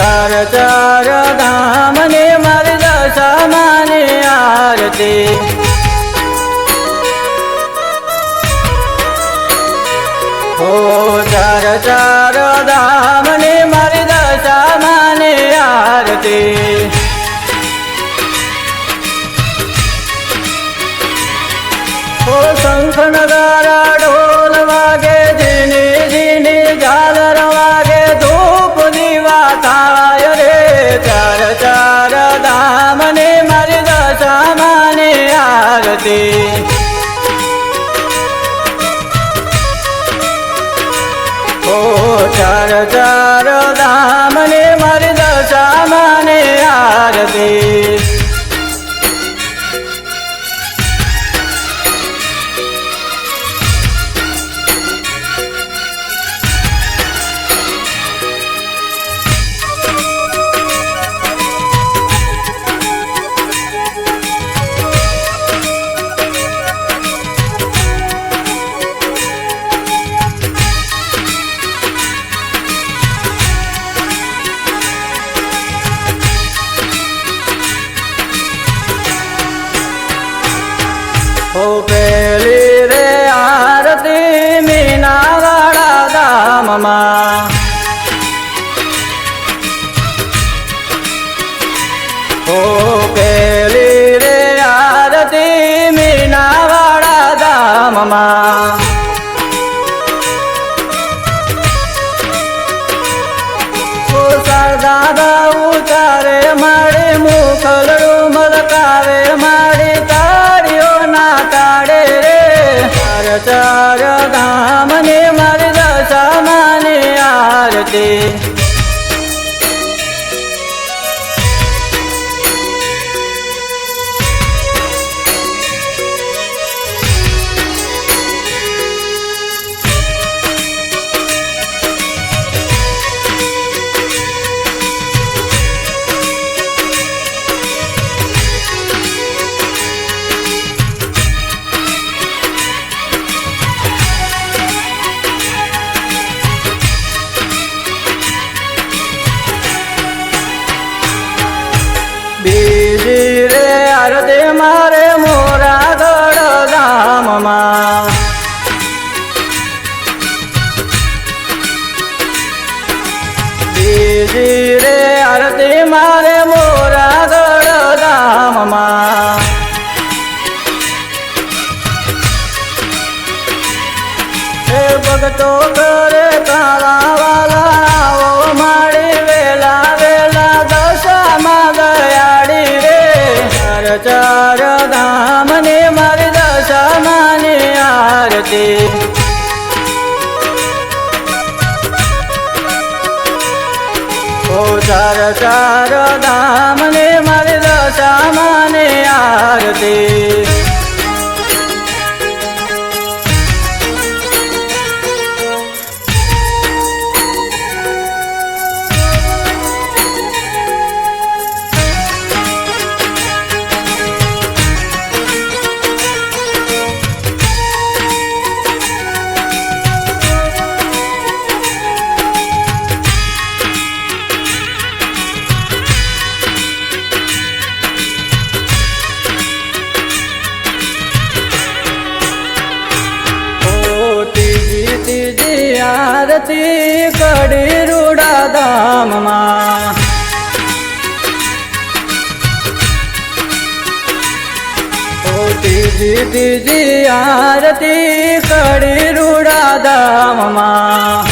ચાર ચાર ધામને મારી દશા માને આરતી ચાર ચાર ધામને મારી દશા માને આરતી ચાર ચાર દામને મારી દશા માને આરતી. ધામમાં ઓ પેલી રે આરતી મીનાવાળા ધામમાં ઓ સરદાદા ઉતારે મારી મુખલડું મલકાવે મારી તાળીઓ ના તાળે રે ચાર ચાર ધામને ઓ ચાર ચાર ધામને મારી દશા માને આરતી ત્રીજી આરતી કરી રૂડા ધામમાં.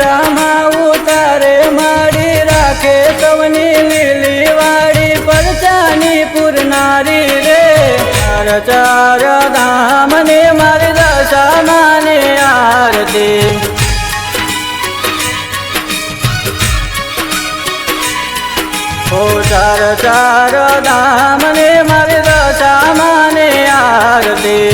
રામા ઉતારે મારી રાખે સવની લીલી વાડી પરચાની પુરનારી રે. ચાર ચાર ધામને મારી દશા માને આરતી. ચાર ચાર દામને મારી દશા માને આરતી.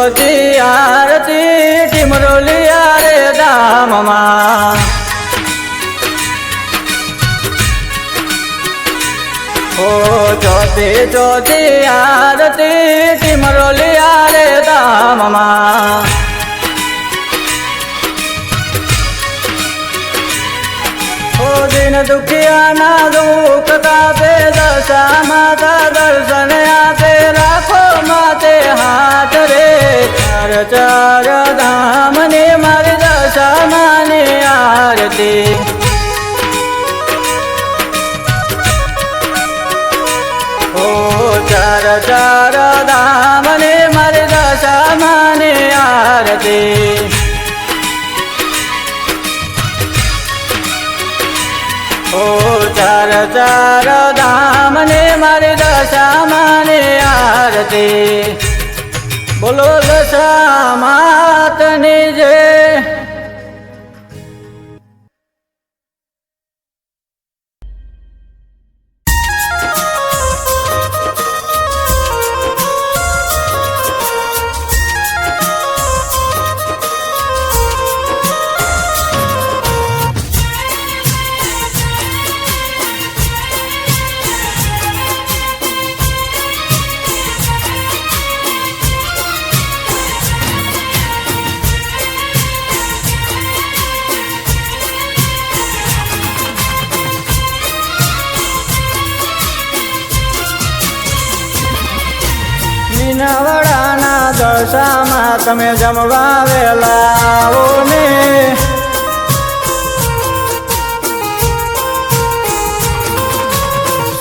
ચોથી આરતી ટીમરોલિયા રે ધામમાં. ઓ ચોથી ચોથી આરતી ટીમરોલિયા રે ધામમાં. દિન દુખિયાના દુઃખ કાપે, દશા માતા દર્શન આપે, રાખો માતે હાથ. ચાર ચાર ધામ ને મારી દશા માને આરતી. ઓ ચાર ચાર ધામ ને મારી દશા માને આરતી. ઓ ચાર ચાર ધામ ને મારી દશા માને આરતી. બોલો દશા તમે જમવા વેલાઓ ને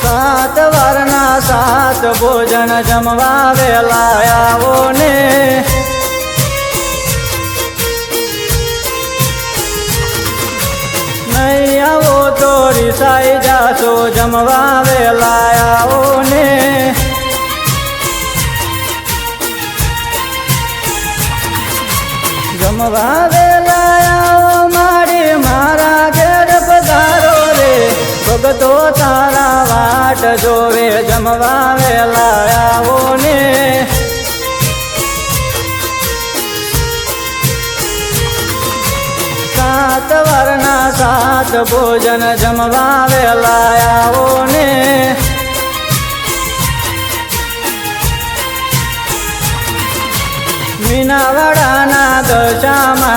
સાત વારના સાત ભોજન જમવા વેલા આવો ને આવો તો રિસાઈ જાશો જમવા વેલા ને જમવા મારી, મારા ઘેર પધારો રે. ભગતો તારા વાટ જોવે જમવા આવો ને સાત વારના સાત ભોજન જમવા આવો ને મીનાવાડાના દશામાં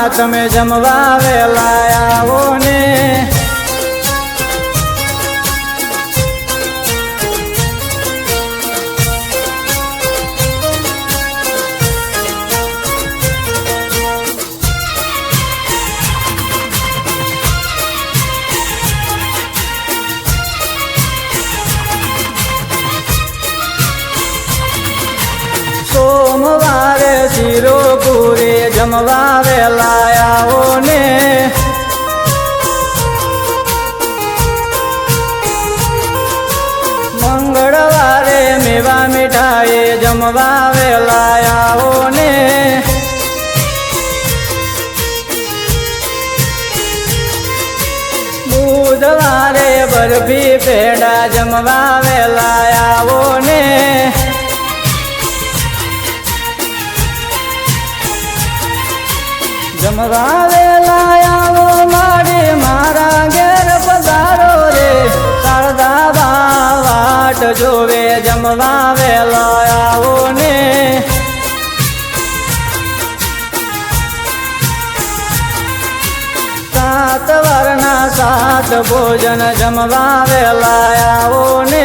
તમે જમવા વેલા આવો ને. શીરો પૂરે જમવા વેલા આવો ને મંગળવારે મેવા મીઠાઈ જમવા વેલા આવો ને બુધવારે બરફી પેડા જમવા વેલા આવો ને જમવા વેલા આવો મારી મારા ઘેર પધારો રે. શારદા બા વાટ જોવે જમવા વેલા ને. સાત વરના સાત ભોજન જમવા વેલા ને.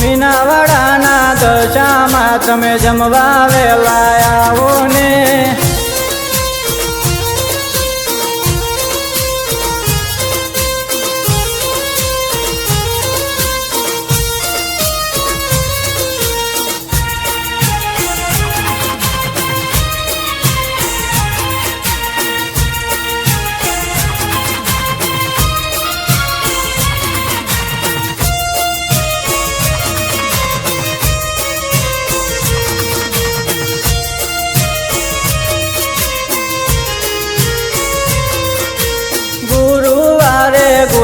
મીનાવાડાના દશામાં તમે જમવા વેલા આવો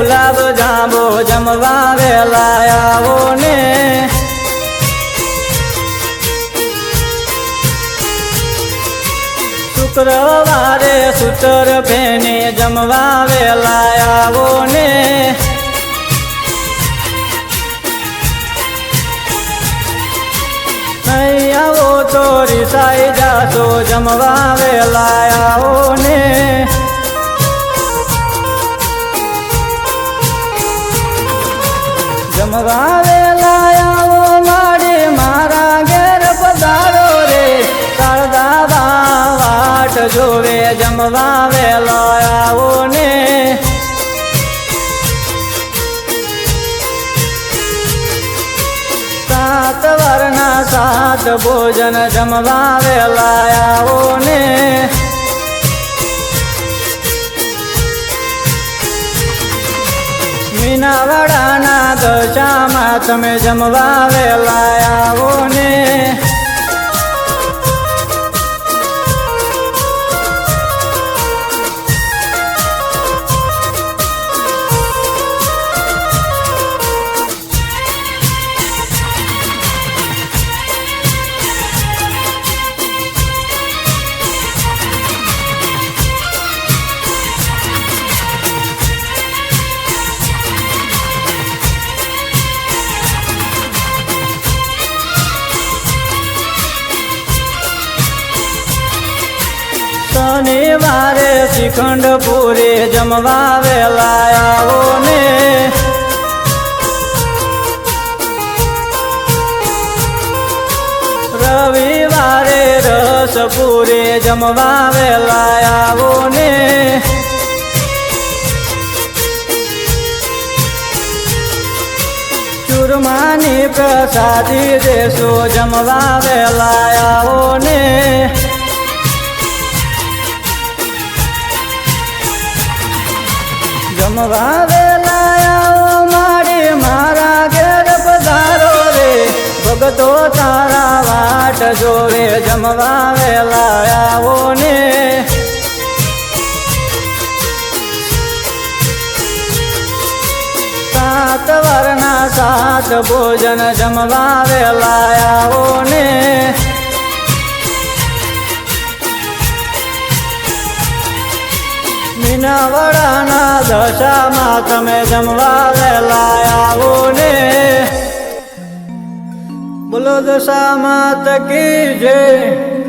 લાંબો જમવા વેલા આવો ને. શુક્રવારે સૂતર ફેને જમવા વેલા આવો ને. આવો તો રીસાઈ જાશો, જમવા વેલા આવો ને. જમવા વેલા ને સાત વરના સાત ભોજન જમવા વેલા આવો ને મીનાવાડાના દશામાં તમે જમવા વેલા ને શનિવારે શ્રીખંડ જમવા વેલા આવો ને રવિવારે રસ પૂરી જમવા વેલા આવો ને ચૂરમાની પ્રસાદી દેશો જમવા વેલા ને જમવા મારે મારા ઘેર પધારો રે. ભગતો તારા વાટ જોવે જમવા સાત વરના સાત ભોજન જમવા વેલા ને. મીનાવાડાના દશામાં તમે જમવા વહેલા આવો ને બોલો દશામાં તકી જય.